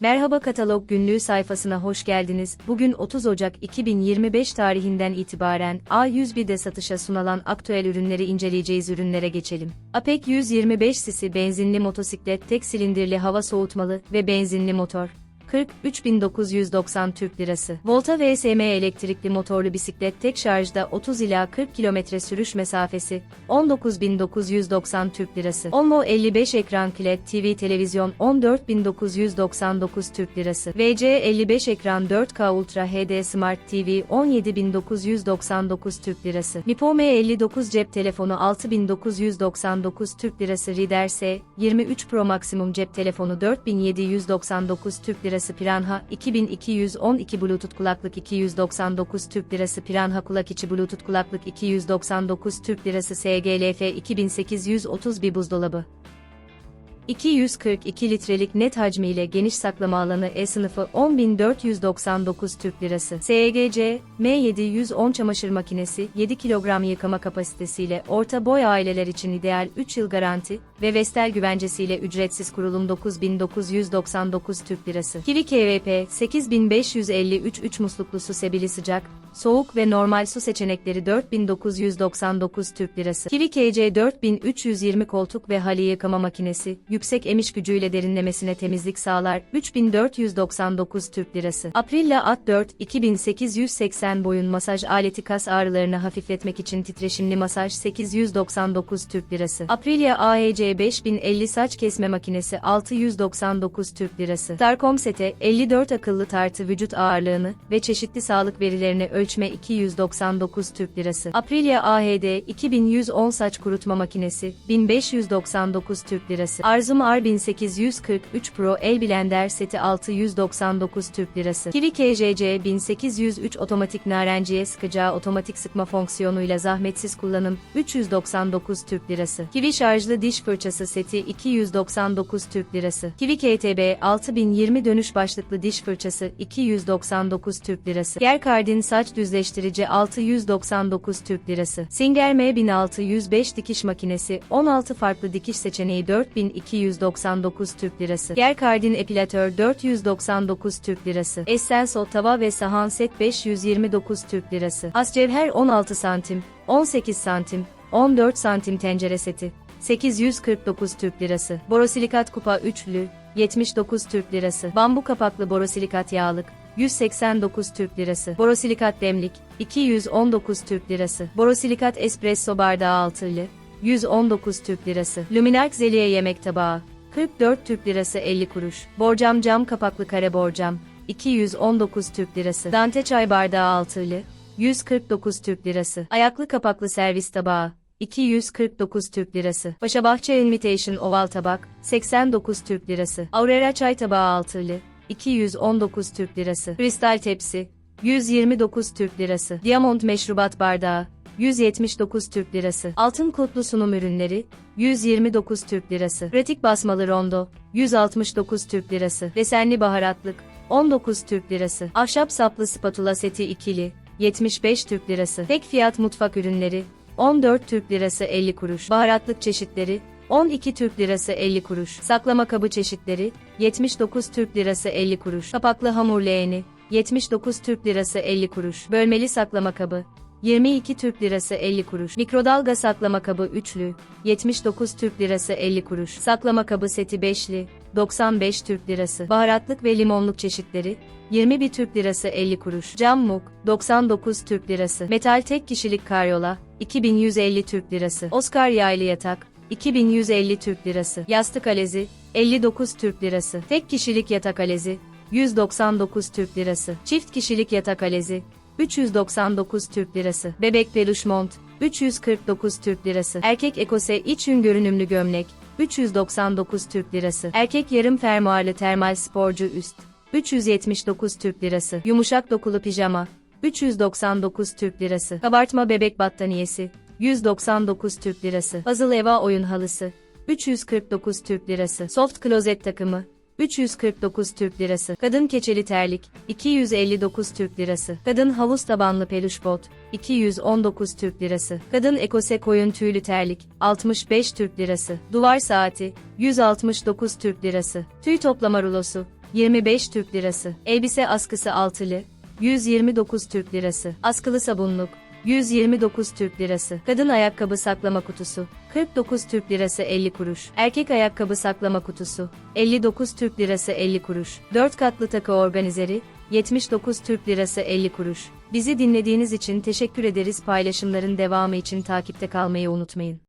Merhaba Katalog Günlüğü sayfasına hoş geldiniz. Bugün 30 Ocak 2025 tarihinden itibaren A101'de satışa sunulan aktüel ürünleri inceleyeceğiz ürünlere geçelim. APEC 125 cc benzinli motosiklet tek silindirli hava soğutmalı ve benzinli motor. 43.990 Türk Lirası. Volta VSM elektrikli motorlu bisiklet tek şarjda 30 ila 40 km sürüş mesafesi 19.990 Türk Lirası. Onmo 55 ekran QLED TV televizyon 14.999 Türk Lirası. VC 55 ekran 4K Ultra HD Smart TV 17.999 Türk Lirası. Mipo M59 cep telefonu 6.999 Türk Lirası. Reader S 23 Pro Maximum cep telefonu 4.799 Türk Lirası. Piranha 2212 Bluetooth kulaklık 299 Türk Lirası. Piranha kulak içi Bluetooth kulaklık 299 Türk Lirası. SGLF 2830 bir buzdolabı. 242 litrelik net hacmiyle geniş saklama alanı E sınıfı 10.499 Türk Lirası. SGC, M710 çamaşır makinesi 7 kilogram yıkama kapasitesiyle orta boy aileler için ideal 3 yıl garanti ve Vestel güvencesiyle ücretsiz kurulum 9999 Türk Lirası. Kivi KVP 8553 3 musluklu su sebili sıcak, soğuk ve normal su seçenekleri 4999 Türk Lirası. Kivi KC 4320 koltuk ve hali yıkama makinesi, yüksek emiş gücüyle derinlemesine temizlik sağlar, 3499 Türk Lirası. Aprilla At 4, 2880 boyun masaj aleti kas ağrılarını hafifletmek için titreşimli masaj 899 Türk Lirası. Aprilia AEC 5050 saç kesme makinesi 699 Türk Lirası. Starcom sete 54 akıllı tartı vücut ağırlığını ve çeşitli sağlık verilerini ölçme 299 Türk Lirası. Aprilia AHD 2110 saç kurutma makinesi 1599 Türk Lirası. Arzum R1843 Pro El Blender seti 699 Türk Lirası. Kiwi KJC 1803 otomatik narenciye sıkacağı otomatik sıkma fonksiyonuyla zahmetsiz kullanım 399 Türk Lirası. Kiwi şarjlı diş fırçası seti 299 Türk Lirası. Kiwi KTB 6020 dönüş başlıklı diş fırçası 299 Türk Lirası. Gerkardin saç düzleştirici 699 Türk Lirası. Singer M1605 dikiş makinesi 16 farklı dikiş seçeneği 4299 Türk Lirası. Gerkardin epilatör 499 Türk Lirası. Essenso tava ve sahan set 529 Türk Lirası. Ascevher 16 santim, 18 santim, 14 santim tencere seti. 849 Türk Lirası. Borosilikat kupa üçlü, 79 Türk Lirası. Bambu kapaklı borosilikat yağlık, 189 Türk Lirası. Borosilikat demlik, 219 Türk Lirası. Borosilikat espresso bardağı altılı, 119 Türk Lirası. Luminark zeliye yemek tabağı, 44 Türk Lirası 50 kuruş. Borcam cam kapaklı kare borcam, 219 Türk Lirası. Dante çay bardağı altılı, 149 Türk Lirası. Ayaklı kapaklı servis tabağı, 249 Türk Lirası. Paşabahçe Invitation oval tabak, 89 Türk Lirası. Aurora çay tabağı altılı, 219 Türk Lirası. Kristal tepsi, 129 Türk Lirası. Diamond meşrubat bardağı, 179 Türk Lirası. Altın kutlu sunum ürünleri, 129 Türk Lirası. Pratik basmalı rondo, 169 Türk Lirası. Desenli baharatlık, 19 Türk Lirası. Ahşap saplı spatula seti ikili, 75 Türk Lirası. Tek fiyat mutfak ürünleri, 14 Türk Lirası 50 kuruş. Baharatlık çeşitleri, 12 Türk Lirası 50 kuruş. Saklama kabı çeşitleri, 79 Türk Lirası 50 kuruş. Kapaklı hamur leğeni, 79 Türk Lirası 50 kuruş. Bölmeli saklama kabı, 22 Türk Lirası 50 kuruş. Mikrodalga saklama kabı üçlü, 79 Türk Lirası 50 kuruş. Saklama kabı seti beşli, 95 Türk Lirası. Baharatlık ve limonluk çeşitleri, 21 Türk Lirası 50 kuruş. Cam muk, 99 Türk Lirası. Metal tek kişilik karyola, 2150 Türk Lirası. Oscar yaylı yatak, 2150 Türk Lirası. Yastık alezi, 59 Türk Lirası. Tek kişilik yatak alezi, 199 Türk Lirası. Çift kişilik yatak alezi, 399 Türk Lirası. Bebek peluş mont, 349 Türk Lirası. Erkek ekose iç yün görünümlü gömlek, 399 Türk Lirası. Erkek yarım fermuarlı termal sporcu üst, 379 Türk Lirası. Yumuşak dokulu pijama, 399 Türk Lirası. Kabartma bebek battaniyesi, 199 Türk Lirası. Puzzle Eva oyun halısı, 349 Türk Lirası. Soft klozet takımı, 349 Türk Lirası. Kadın keçeli terlik, 259 Türk Lirası. Kadın havuz tabanlı peluş bot, 219 Türk Lirası. Kadın ekose koyun tüylü terlik, 65 Türk Lirası. Duvar saati, 169 Türk Lirası. Tüy toplama rulosu, 25 Türk Lirası. Elbise askısı altılı, 129 Türk Lirası. Askılı sabunluk, 129 Türk Lirası. Kadın ayakkabı saklama kutusu, 49 Türk Lirası 50 kuruş. Erkek ayakkabı saklama kutusu, 59 Türk Lirası 50 kuruş. 4 katlı takı organizeri, 79 Türk Lirası 50 kuruş. Bizi dinlediğiniz için teşekkür ederiz. Paylaşımların devamı için takipte kalmayı unutmayın.